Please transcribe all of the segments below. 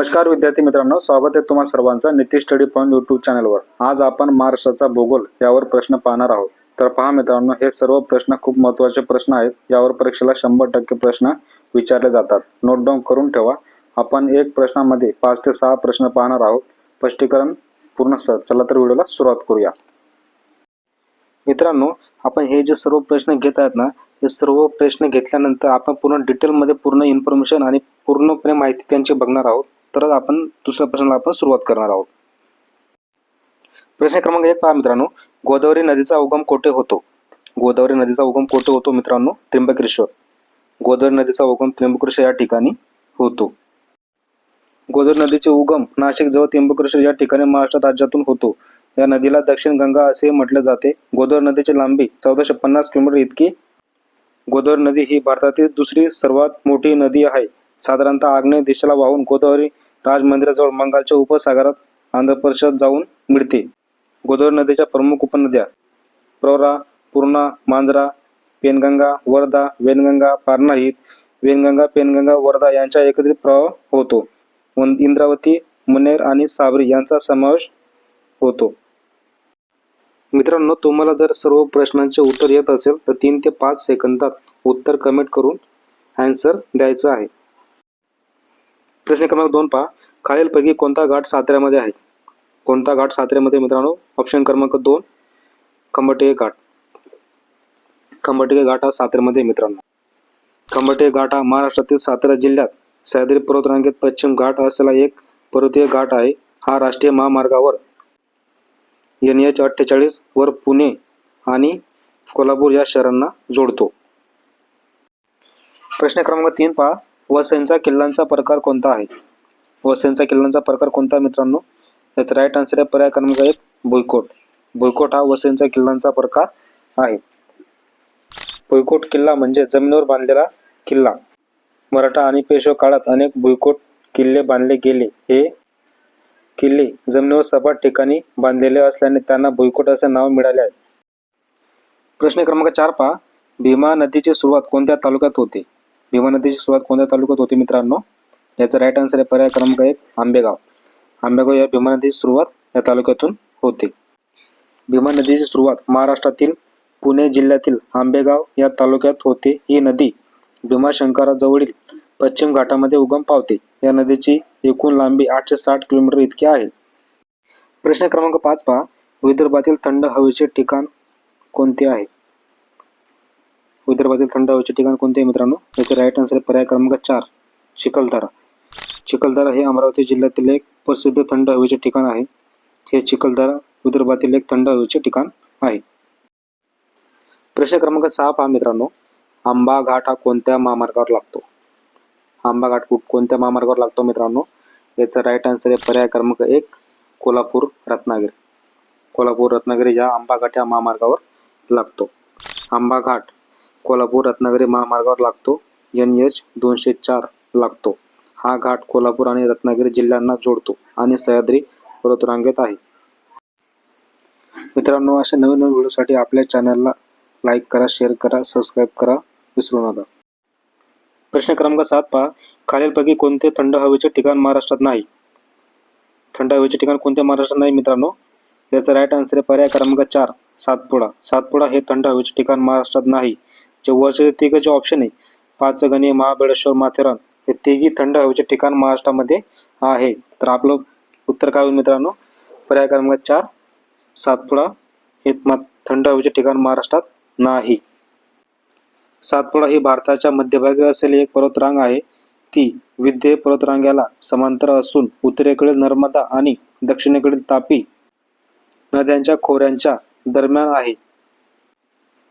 नमस्कार विद्यार्थी मित्रांनो स्वागत आहे तुम्हा सर्वांचं नितीश स्टडी पॉईंट यूट्यूब चॅनलवर. आज आपण महाराष्ट्राचा भूगोल यावर प्रश्न पाहणार आहोत. तर पहा मित्रांनो हे सर्व प्रश्न खूप महत्त्वाचे प्रश्न आहेत यावर परीक्षेला शंभर टक्के प्रश्न विचारले जातात. नोट डाऊन करून ठेवा. आपण एक प्रश्नामध्ये पाच ते सहा प्रश्न पाहणार आहोत. स्पष्टीकरण पूर्ण सर चला तर व्हिडिओला सुरुवात करूया. मित्रांनो आपण हे जे सर्व प्रश्न घेत आहेत ना हे सर्व प्रश्न घेतल्यानंतर आपण पूर्ण डिटेलमध्ये पूर्ण इन्फॉर्मेशन आणि पूर्णपणे माहिती त्यांची बघणार आहोत. तरच आपण दुसऱ्या प्रश्नाला आपण सुरुवात करणार आहोत. प्रश्न क्रमांक एक पहा मित्रांनो. गोदावरी नदीचा उगम कोठे होतो? गोदावरी नदीचा उगम कोठे होतो मित्रांनो? त्र्यंबकेश्वर. गोदावरी नदीचा उगम त्र्यंबकेश्वर या ठिकाणी होतो. गोदावरी नदीचे उगम नाशिक जवळ त्र्यंबकेश्वर या ठिकाणी महाराष्ट्र राज्यातून होतो. या नदीला दक्षिण गंगा असे म्हटले जाते. गोदावरी नदीची लांबी चौदाशे पन्नास किलोमीटर इतकी. गोदावरी नदी ही भारतातील दुसरी सर्वात मोठी नदी आहे. साधारणतः आग्नेय दिशेला वाहून गोदावरी राजमंदिराजवळ बंगालच्या उपसागरात आंध्र प्रदेशात जाऊन मिळते. गोदावरी नदीच्या प्रमुख उपनद्या प्रवरा पूर्णा मांजरा पेनगंगा वर्धा वेनगंगा पारनाहीत वेनगंगा पेनगंगा वर्धा यांचा एकत्रित प्रवाह होतो. इंद्रावती मुनेर आणि साबरी यांचा समावेश होतो. मित्रांनो तुम्हाला जर सर्व प्रश्नांचे उत्तर येत असेल तर तीन ते पाच सेकंदात उत्तर कमेंट करून आन्सर द्यायचं आहे. प्रश्न क्रमांक दोन पहा. खालीलपैकी कोणता घाट साताऱ्यामध्ये आहे? कोणता घाट साताऱ्यामध्ये मित्रांनो? ऑप्शन क्रमांक दोन खंबटे घाट. खंबटे घाट हा साताऱ्यामध्ये मित्रांनो. खंबटे घाट हा महाराष्ट्रातील सातारा जिल्ह्यात सह्याद्री पर्वतरांगेत पश्चिम घाट असलेला एक पर्वतीय घाट आहे. हा राष्ट्रीय महामार्गावर एन एच अठ्ठेचाळीस वर पुणे आणि कोल्हापूर या शहरांना जोडतो. प्रश्न क्रमांक तीन पहा. वसईंचा किल्ल्यांचा प्रकार कोणता आहे? वसईंचा किल्ल्यांचा प्रकार कोणता मित्रांनो? याचा राईट आन्सर आहे पर्याय क्रमांक एक भुईकोट. भुईकोट हा वसईंचा किल्ल्यांचा प्रकार आहे. भुईकोट किल्ला म्हणजे जमिनीवर बांधलेला किल्ला. मराठा आणि पेशव काळात अनेक भुईकोट किल्ले बांधले गेले. हे किल्ले जमिनीवर सपाट ठिकाणी बांधलेले असल्याने त्यांना भुईकोट असे नाव मिळाले आहे. प्रश्न क्रमांक चार पहा. भीमा नदीची सुरुवात कोणत्या तालुक्यात होते? भीमा नदीची सुरुवात कोणत्या तालुक्यात होते मित्रांनो? याचा राईट आन्सर आहे पर्याय क्रमांक एक आंबेगाव. आंबेगाव या भीमा नदीची सुरुवात या तालुक्यातून होते. भीमा नदीची सुरुवात महाराष्ट्रातील पुणे जिल्ह्यातील आंबेगाव या तालुक्यात होते. ही नदी भीमाशंकराजवळील पश्चिम घाटामध्ये उगम पावते. या नदीची एकूण लांबी आठशे साठ किलोमीटर इतकी आहे. प्रश्न क्रमांक पाच पहा. विदर्भातील थंड हवेचे ठिकाण कोणते आहे? विदर्भातील थंड हवेचे ठिकाण कोणते आहे मित्रांनो? याचे राईट आन्सर आहे पर्याय क्रमांक चार चिखलदरा. चिखलदरा हे अमरावती जिल्ह्यातील एक प्रसिद्ध थंड हवेचे ठिकाण आहे. हे चिखलदरा विदर्भातील एक थंड हवेचे ठिकाण आहे. प्रश्न क्रमांक सहा पहा मित्रांनो. आंबा घाट हा कोणत्या महामार्गावर लागतो? आंबा घाट कोणत्या महामार्गावर लागतो मित्रांनो? याचा राईट आन्सर आहे पर्याय क्रमांक एक कोल्हापूर रत्नागिरी. कोल्हापूर रत्नागिरी या आंबा घाट या महामार्गावर लागतो. आंबा घाट कोल्हापूर रत्नागिरी महामार्गावर लागतो. एन एच दोनशे चार लागतो. हा घाट कोल्हापूर आणि रत्नागिरी जिल्ह्यांना जोडतो आणि सह्याद्री पर्वतरांगेत आहे. मित्रांनो अशा नवीन नवीन व्हिडिओसाठी आपल्या चॅनलला लाईक करा शेअर करा सबस्क्राईब करा. विसरू नका. प्रश्न क्रमांक सात पहा. खालीलपैकी कोणते थंड हवेचे ठिकाण महाराष्ट्रात नाही? थंड हवेचे ठिकाण कोणत्या महाराष्ट्रात नाही मित्रांनो? याचा राईट आन्सर आहे पर्याय क्रमांक चार सातपुडा. सातपुडा हे थंड हवेचे ठिकाण महाराष्ट्रात नाही. जे वरचे तिघ जे ऑप्शन आहे पाचगणी महाबळेश्वर माथेरान हे तिघी थंड हवेचे ठिकाण महाराष्ट्रामध्ये आहे. तर आपलं उत्तर काय होईल मित्रांनो? पर्याय क्रमांक चार सातपुडा. हे थंड हवेचे ठिकाण महाराष्ट्रात नाही. सातपुडा ही भारताच्या मध्यभागी असलेली एक पर्वतरांग आहे. ती विद्ये पर्वतरांग्याला समांतर असून उत्तरेकडील नर्मदा आणि दक्षिणेकडील तापी नद्यांच्या खोऱ्यांच्या दरम्यान आहे.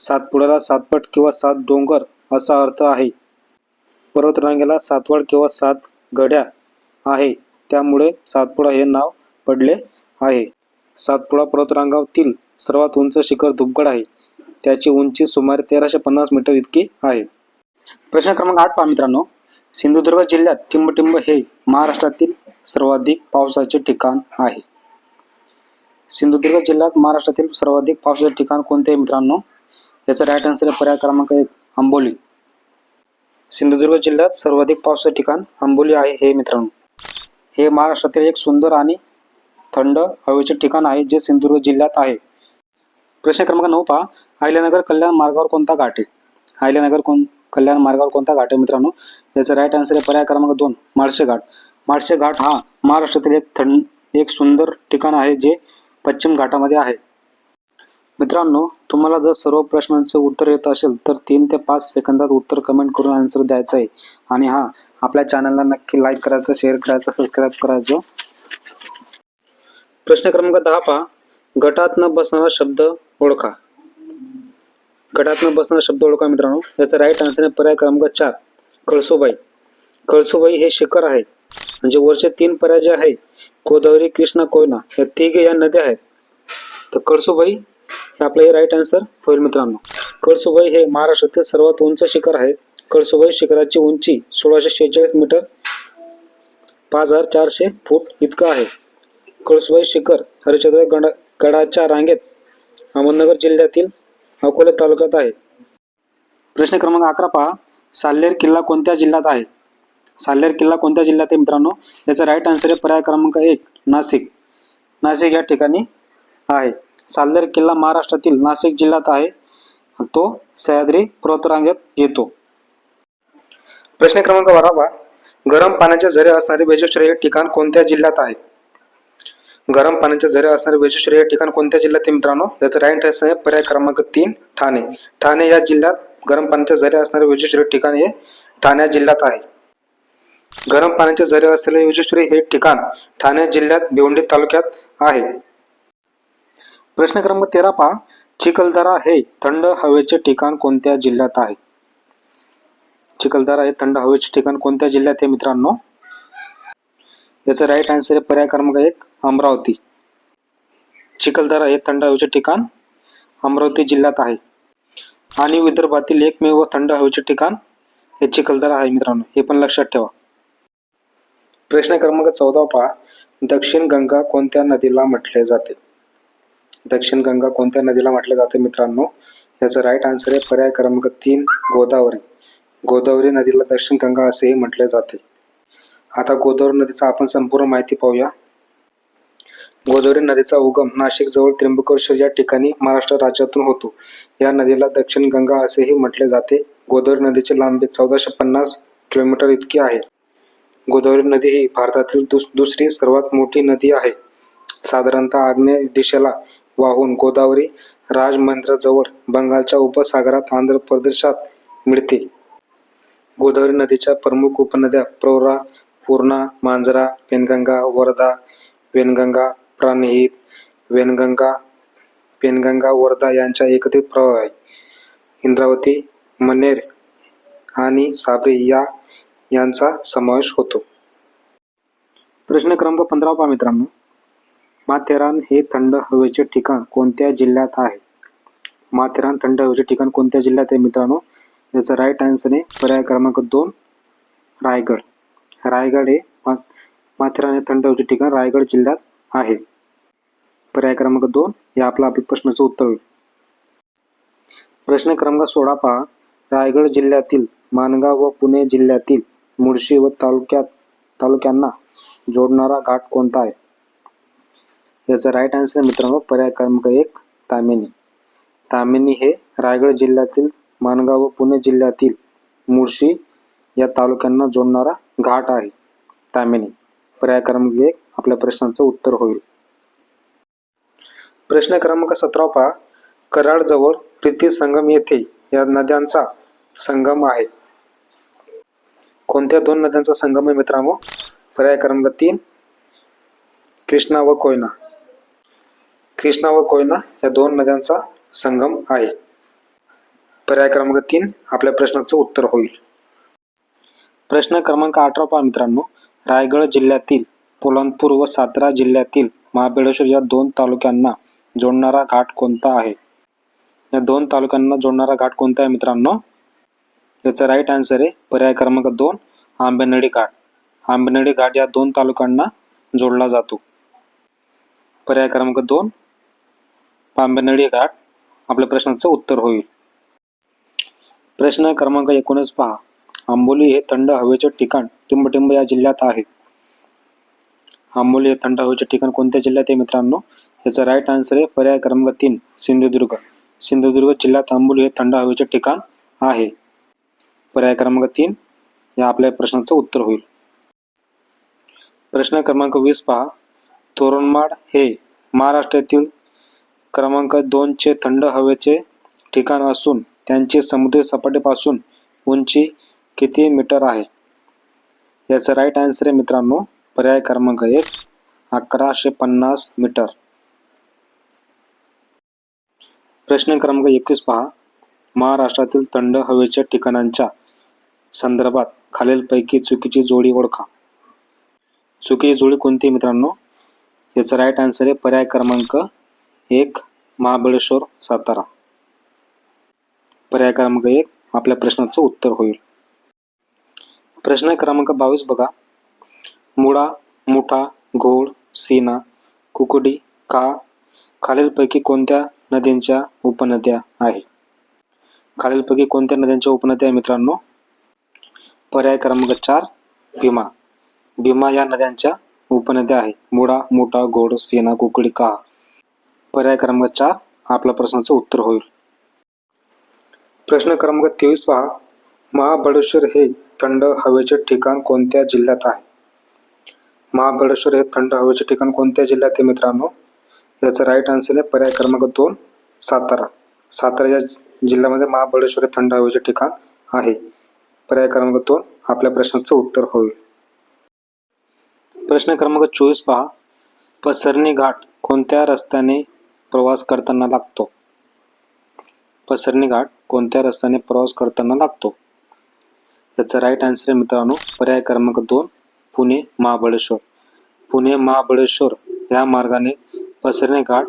सातपुड्याला सातपट किंवा सात डोंगर असा अर्थ आहे. पर्वतरांगेला सातवड किंवा सात गड्या आहे. त्यामुळे सातपुडा हे नाव पडले आहे. सातपुडा पर्वतरांगातील सर्वात उंच शिखर धुपगड आहे. त्याची उंची सुमारे तेराशे पन्नास मीटर इतकी आहे. प्रश्न क्रमांक आठ पहा मित्रांनो. सिंधुदुर्ग जिल्ह्यात टिंबटिंब हे महाराष्ट्रातील सर्वाधिक पावसाचे ठिकाण आहे. सिंधुदुर्ग जिल्ह्यात महाराष्ट्रातील सर्वाधिक पावसाचे ठिकाण कोणते मित्रांनो? याचा राईट आन्सर आहे पर्याय क्रमांक एक आंबोली. सिंधुदुर्ग जिल्ह्यात सर्वाधिक पावसाचे ठिकाण आंबोली आहे हे मित्रांनो. हे महाराष्ट्रातील एक सुंदर आणि थंड हवेचे ठिकाण आहे जे सिंधुदुर्ग जिल्ह्यात आहे. प्रश्न क्रमांक नऊ पहा. अहिल्यानगर कल्याण मार्गावर कोणता घाट आहे? अहिल्यानगर कोण कल्याण मार्गावर कोणता घाट आहे मित्रांनो? याचा राईट आन्सर आहे पर्याय क्रमांक दोन माळशे घाट. माळशे घाट हा महाराष्ट्रातील एक थंड एक सुंदर ठिकाण आहे जे पश्चिम घाटामध्ये आहे. मित्रांनो तुम्हाला जर सर्व प्रश्नांचे उत्तर येत असेल तर तीन ते पाच सेकंदात उत्तर कमेंट करून आन्सर द्यायचं आहे. आणि हा आपल्या चॅनलला नक्की लाईक करायचं शेअर करायचं सबस्क्राईब करायचं. प्रश्न क्रमांक दहा पहा. गटात न बसणारा शब्द ओळखा. गटात न बसणारा शब्द ओळखा मित्रांनो. याचा राईट आन्सर आहे पर्याय क्रमांक चार कळसुबाई. कळसुबाई हे शिखर आहे म्हणजे वरचे तीन पर्याय जे आहे गोदावरी कृष्णा कोयना या तिघे या नद्या आहेत. तर कळसुबाई हे आपलं हे राईट आन्सर होईल मित्रांनो. कळसुबाई हे महाराष्ट्रातील सर्वात उंच शिखर आहे. कळसुबाई शिखराची उंची सोळाशे शेहेचाळीस मीटर पाच हजार चारशे फूट इतकं आहे. कळसुबाई शिखर हरिश्चंद्र गड गडाच्या रांगेत अहमदनगर जिल्ह्यातील अकोले तालुक्यात आहे. प्रश्न क्रमांक अकरा पहा. साल्हेर किल्ला कोणत्या जिल्ह्यात आहे? साल्हेर किल्ला कोणत्या जिल्ह्यात आहे मित्रांनो? याचा राईट आन्सर आहे पर्याय क्रमांक एक नाशिक. नाशिक या ठिकाणी आहे. सालदर किल्ला महाराष्ट्रातील नाशिक जिल्ह्यात आहे. तो सह्याद्री पर्वतरांगेत येतो. प्रश्न क्रमांक बारावा. गरम पाण्याचे झरे असणारे वेजेश्वर हे ठिकाण कोणत्या जिल्ह्यात आहे? गरम पाण्याचे झरे असणारे वेजेश्वर हे ठिकाण कोणत्या जिल्ह्यात आहे मित्रांनो? याचं राईट आहे पर्याय क्रमांक तीन ठाणे. ठाणे या जिल्ह्यात गरम पाण्याचे झरे असणारे वेजेश्वरी ठिकाण हे ठाणे जिल्ह्यात आहे. गरम पाण्याचे झरे असलेले विजेश्वरी हे ठिकाण ठाणे जिल्ह्यात भिवंडी तालुक्यात आहे. प्रश्न क्रमांक तेरा पहा. चिखलदरा हे थंड हवेचे ठिकाण कोणत्या जिल्ह्यात आहे? चिखलदरा हे थंड हवेचे ठिकाण कोणत्या जिल्ह्यात आहे मित्रांनो? याचं राईट आन्सर आहे पर्याय क्रमांक एक अमरावती. चिखलदरा हे थंड हवेचे ठिकाण अमरावती जिल्ह्यात आहे. आणि विदर्भातील एकमेव थंड हवेचे ठिकाण हे चिखलदरा आहे मित्रांनो. हे पण लक्षात ठेवा. प्रश्न क्रमांक चौदा पहा. दक्षिण गंगा कोणत्या नदीला म्हटले जाते? दक्षिण गंगा कोणत्या नदीला म्हटलं जाते मित्रांनो? याचं राईट आन्सर आहे पर्याय क्रमांक तीन गोदावरी. गोदावरी नदीला दक्षिण गंगा असेही म्हटले जाते. आता गोदावरी नदीचा आपण संपूर्ण माहिती पाहूया. गोदावरी नदीचा उगम नाशिक जवळ त्र्यंबकेश्वर या ठिकाणी महाराष्ट्र राज्यातून होतो. या नदीला दक्षिण गंगा असेही म्हटले जाते. गोदावरी नदीची लांबी चौदाशे पन्नास किलोमीटर इतकी आहे. गोदावरी नदी ही भारतातील दुस दुसरी सर्वात मोठी नदी आहे. साधारणतः आग्नेय दिशेला वाहून गोदावरी राजमंद्राजवळ बंगालच्या उपसागरात आंध्र प्रदेशात मिळते. गोदावरी नदीच्या प्रमुख उपनद्या प्रवरा पूर्णा मांजरा पेनगंगा वर्धा वेनगंगा प्राणहित वेनगंगा पेनगंगा वर्धा यांचा एकत्रित प्रवाह आहे इंद्रावती मनेर आणि साबरी या यांचा समावेश होतो. प्रश्न क्रमांक पंधरा पहा मित्रांनो. माथेरान हे थंड हवेचे ठिकाण कोणत्या जिल्ह्यात आहे? माथेरान थंड हवेचे ठिकाण कोणत्या जिल्ह्यात आहे मित्रांनो? याचा राईट आन्सर आहे पर्याय क्रमांक दोन रायगड. रायगड हे मा माथेरान हे थंड हवेचे ठिकाण रायगड जिल्ह्यात आहे. पर्याय क्रमांक दोन हे आपला आपल्या प्रश्नाचं उत्तर होईल. प्रश्न क्रमांक सोळा पहा. रायगड जिल्ह्यातील माणगाव व पुणे जिल्ह्यातील मुळशी व तालुक्यात तालुक्यांना जोडणारा घाट कोणता आहे? याचा राईट आन्सर मित्रांनो पर्याय क्रमांक एक तामिनी. तामिनी हे रायगड जिल्ह्यातील माणगाव व पुणे जिल्ह्यातील मुळशी या तालुक्यांना जोडणारा घाट आहे. तामिनी. पर्याय क्रमांक एक आपल्या प्रश्नाचं उत्तर होईल. प्रश्न क्रमांक सतरा पहा. कराडजवळ प्रीती संगम येथे या नद्यांचा संगम आहे. कोणत्या दोन नद्यांचा संगम आहे मित्रांनो? पर्याय क्रमांक तीन कृष्णा व कोयना. कृष्णा व कोयना या दोन नद्यांचा संगम आहे. पर्याय क्रमांक तीन आपल्या प्रश्नाचं उत्तर होईल. प्रश्न क्रमांक अठरा पहा मित्रांनो. रायगड जिल्ह्यातील पोलादपूर व सातारा जिल्ह्यातील महाबळेश्वर या दोन तालुक्यांना जोडणारा घाट कोणता आहे? या दोन तालुक्यांना जोडणारा घाट कोणता आहे मित्रांनो? याचा राईट आन्सर आहे पर्याय क्रमांक दोन आंबेनळी घाट. आंबेनळी घाट या दोन तालुक्यांना जोडला जातो. पर्याय क्रमांक दोन आंबेनळी घाट. आपल्या प्रश्नाचं उत्तर होईल. प्रश्न क्रमांक एकोणीस पहा. आंबोली हे थंड हवेचे ठिकाण टिंबटिंब या जिल्ह्यात आहे. आंबोली हे थंड हवेचे ठिकाण कोणत्या जिल्ह्यात आहे मित्रांनो? याचा राईट आन्सर आहे पर्याय क्रमांक तीन सिंधुदुर्ग. सिंधुदुर्ग जिल्ह्यात आंबोली हे थंड हवेचे ठिकाण आहे. पर्याय क्रमांक तीन या आपल्या प्रश्नाचं उत्तर होईल. प्रश्न क्रमांक वीस पहा. तोरणमाड हे महाराष्ट्रातील क्रमांक दोनचे थंड हवेचे ठिकाण असून त्यांची समुद्र सपाटीपासून उंची किती मीटर आहे? याचं राईट आन्सर आहे मित्रांनो पर्याय क्रमांक एक अकराशे पन्नास मीटर. प्रश्न क्रमांक एकवीस पहा. महाराष्ट्रातील थंड हवेच्या ठिकाणांच्या संदर्भात खालीलपैकी चुकीची जोडी ओळखा. चुकीची जोडी कोणती मित्रांनो? याचं राईट आन्सर आहे पर्याय क्रमांक एक महाबळेश्वर सातारा. पर्याय क्रमांक एक आपल्या प्रश्नाचं उत्तर होईल. प्रश्न क्रमांक बावीस बघा. मुळा मुठा घोळ सीना कुकुडी का खालीलपैकी कोणत्या नद्यांच्या उपनद्या आहे? खालीलपैकी कोणत्या नद्यांच्या उपनद्या आहे मित्रांनो? पर्याय क्रमांक चार भीमा. भीमा या नद्यांच्या उपनद्या आहे. मुळा मोठा घोड सीना कुकडी का. पर्याय क्रमांक चार आपल्या प्रश्नाचं उत्तर होईल. प्रश्न क्रमांक तेवीस पहा. महाबळेश्वर हे थंड हवेचे ठिकाण कोणत्या जिल्ह्यात आहे? महाबळेश्वर हे थंड हवेचे ठिकाण कोणत्या जिल्ह्यात आहे मित्रांनो? याचा राईट आन्सर आहे पर्याय क्रमांक दोन सातारा. सातारा या जिल्ह्यामध्ये महाबळेश्वर हे थंड हवेचे ठिकाण आहे. पर्याय क्रमांक दोन आपल्या प्रश्नाचं उत्तर होईल. प्रश्न क्रमांक चोवीस पहा. पसरणी घाट कोणत्या रस्त्याने प्रवास करताना लागतो. पसरणी घाट कोणत्या रस्त्याने प्रवास करताना लागतो? याचा राईट आन्सर आहे मित्रांनो पर्याय क्रमांक दोन पुणे महाबळेश्वर. पुणे महाबळेश्वर या मार्गाने पसरणे घाट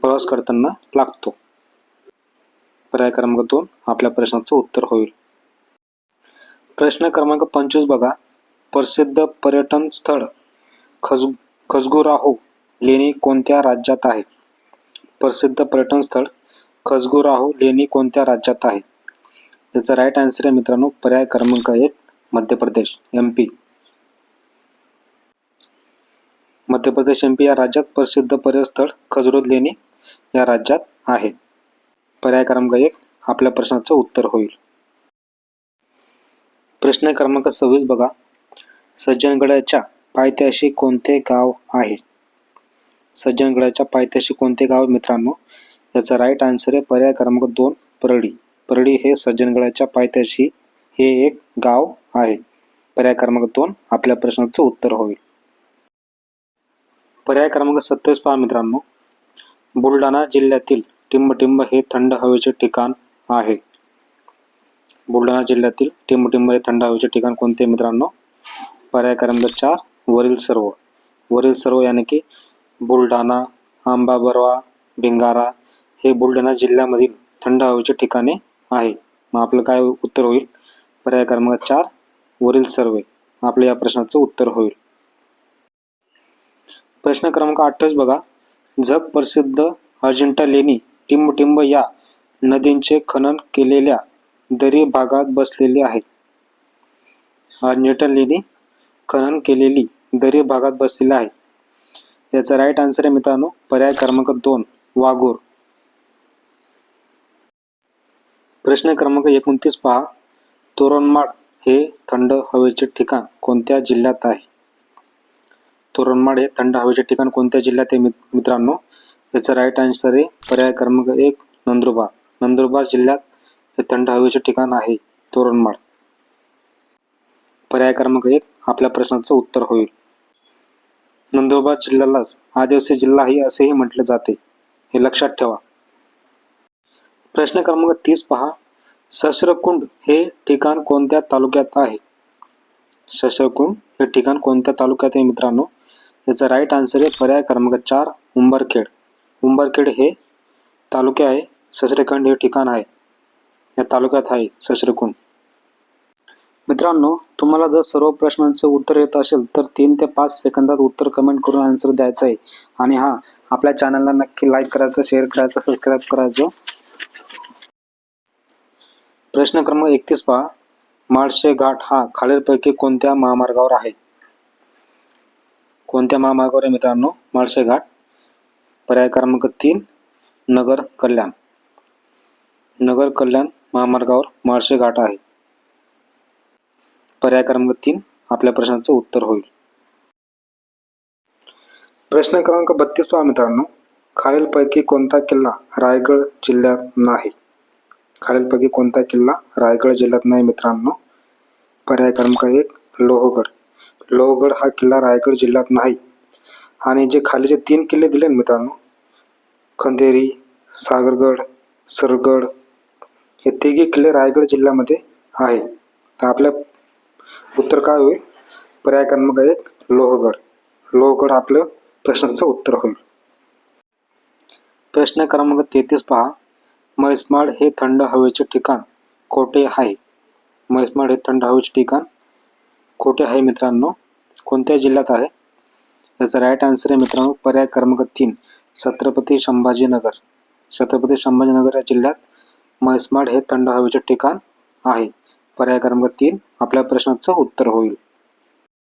प्रवास करताना लागतो. पर्याय क्रमांक दोन आपल्या प्रश्नाचं उत्तर होईल. प्रश्न क्रमांक पंचवीस बघा. प्रसिद्ध पर्यटन स्थळ खज खजगुराहो लेणी कोणत्या राज्यात आहे? प्रसिद्ध पर्यटन स्थळ खजगुराहो लेणी कोणत्या राज्यात आहे? याचा राईट आन्सर आहे मित्रांनो पर्याय क्रमांक एक Madhya Pradesh M P Madhya Pradesh M P या राज्यात प्रसिद्ध पर्यटनस्थळ खजरोद लेणी या राज्यात आहे. पर्याय क्रमांक एक आपल्या प्रश्नाचं उत्तर होईल. प्रश्न क्रमांक सव्वीस बघा. सज्जनगडाच्या पायथ्याशी कोणते गाव आहे? सज्जनगडाच्या पायथ्याशी कोणते गाव मित्रांनो? याचा राईट आन्सर आहे पर्याय क्रमांक दोन परळी. परळी हे सज्जनगडाच्या पायथ्याशी हे एक गाव आहे. पर्याय क्रमांक दोन आपल्या प्रश्नाचं उत्तर होईल. पर्याय क्रमांक सत्तावीस पहा मित्रांनो. बुलढाणा जिल्ह्यातील टिंबटिंब हे थंड हवेचे ठिकाण आहे. बुलढाणा जिल्ह्यातील टिंबटिंब हे थंड हवेचे ठिकाण कोणते मित्रांनो? पर्याय क्रमांक चार वरील सर्व. वरील सर्व यानी की बुलढाणा आंबाबरवा भिंगारा हे बुलढाणा जिल्ह्यामधील थंड हवेचे ठिकाणे आहे. मग आपलं काय उत्तर होईल? पर्याय क्रमांक चार वरील सर्व. आपल्या या प्रश्नाचं उत्तर होईल. प्रश्न क्रमांक अठ्ठावीस बघा. जग प्रसिद्ध अजिंठा लेणी टिंबटिंब या नदींचे खनन केलेल्या दरी भागात बसलेली आहे. अजिंठा लेणी खनन केलेली दरी भागात बसलेली आहे. याचा राईट आन्सर आहे मित्रांनो पर्याय क्रमांक दोन वाघोर. प्रश्न क्रमांक एकोणतीस पहा. तोरणमाळ हे थंड हवेचे ठिकाण कोणत्या जिल्ह्यात आहे? तोरणमाळ हे थंड हवेचे ठिकाण कोणत्या जिल्ह्यात आहे मित्रांनो? याचा राईट आन्सर आहे पर्याय क्रमांक एक नंदुरबार. नंदुरबार जिल्ह्यात हे थंड हवेचे ठिकाण आहे तोरणमाळ. पर्याय क्रमांक एक आपल्या प्रश्नाचं उत्तर होईल. नंदुरबार जिल्ह्यालाच आदिवासी जिल्हाही असेही म्हटले जाते. हे लक्षात ठेवा. प्रश्न क्रमांक तीस पहा. सहस्रकुंड हे ठिकाण कोणत्या तालुक्यात आहे? सहस्रकुंड हे ठिकाण कोणत्या तालुक्यात आहे मित्रांनो? याचा राईट आन्सर आहे पर्याय क्रमांक चार उंबरखेड. उंबरखेड हे तालुके आहे. सहस्रखंड हे ठिकाण आहे. या तालुक्यात आहे सहस्रकुंड मित्रांनो तुम्हाला जर सर्व प्रश्नांचं उत्तर येत असेल तर तीन ते पाच सेकंदात उत्तर कमेंट करून आन्सर द्यायचं आहे. आणि हा आपल्या चॅनलला नक्की लाईक करायचं शेअर करायचं सबस्क्राईब करायचं. प्रश्न क्रमांक एकतीस पहा. माळशे घाट हा खालीलपैकी कोणत्या महामार्गावर आहे? कोणत्या महामार्गावर आहे मित्रांनो? माळशे घाट. पर्याय क्रमांक तीन नगर कल्याण. नगर कल्याण महामार्गावर माळशे घाट आहे. पर्याय क्रमांक तीन आपल्या प्रश्नाचं उत्तर होईल. प्रश्न क्रमांक बत्तीस पहा मित्रांनो. खालीलपैकी कोणता किल्ला रायगड जिल्ह्यात नाही? खालीलपैकी कोणता किल्ला रायगड जिल्ह्यात नाही मित्रांनो? पर्याय क्रमांक एक लोहगड. लोहगड हा किल्ला रायगड जिल्ह्यात नाही. आणि जे खालीचे तीन किल्ले दिले ना मित्रांनो खंदेरी सागरगड सरगड हे तिघी किल्ले रायगड जिल्ह्यामध्ये आहे. तर आपल्या उत्तर काय होईल? पर्याय क्रमांक एक लोहगड. लोहगड आपलं प्रश्नाचं उत्तर होईल. प्रश्न क्रमांक तेहतीस पहा. म्हैसमाड हे थंड हवेचे ठिकाण कोठे आहे? म्हैसमाड हे थंड हवेचे ठिकाण कोठे आहे मित्रांनो? कोणत्या जिल्ह्यात आहे? याचा राईट आन्सर आहे मित्रांनो पर्याय क्रमांक तीन छत्रपती संभाजीनगर. छत्रपती संभाजीनगर या जिल्ह्यात म्हैसमाड हे थंड हवेचे ठिकाण आहे. पर्याय क्रमांक तीन आपल्या प्रश्नाचं उत्तर होईल.